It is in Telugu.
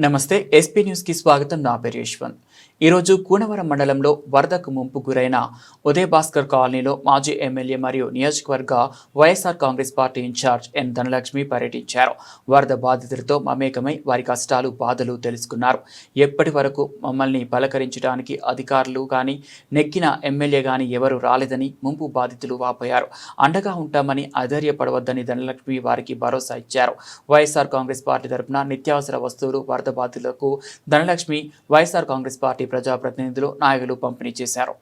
నమస్తే ఎస్పీ న్యూస్కి స్వాగతం. నా పేరు యశ్వంత్. ఈరోజు కూనవరం మండలంలో వరదకు ముంపు గురైన ఉదయ భాస్కర్ కాలనీలో మాజీ ఎమ్మెల్యే మరియు నియోజకవర్గ YSR Congress party in-charge N Dhanalakshmi పర్యటించారు. వరద బాధితులతో మమేకమై వారి కష్టాలు బాధలు తెలుసుకున్నారు. ఎప్పటి వరకు మమ్మల్ని పలకరించడానికి అధికారులు కానీ నెక్కిన ఎమ్మెల్యే కానీ ఎవరు రాలేదని ముంపు బాధితులు వాపోయారు. అండగా ఉంటామని అధైర్యపడవద్దని ధనలక్ష్మి వారికి భరోసా ఇచ్చారు. వైఎస్ఆర్ కాంగ్రెస్ పార్టీ తరపున నిత్యావసర వస్తువులు వరద బాధితులకు ధనలక్ష్మి వైఎస్ఆర్ కాంగ్రెస్ పార్టీ ప్రజాప్రతినిధులు నాయకులు పంపిణీ చేశారు.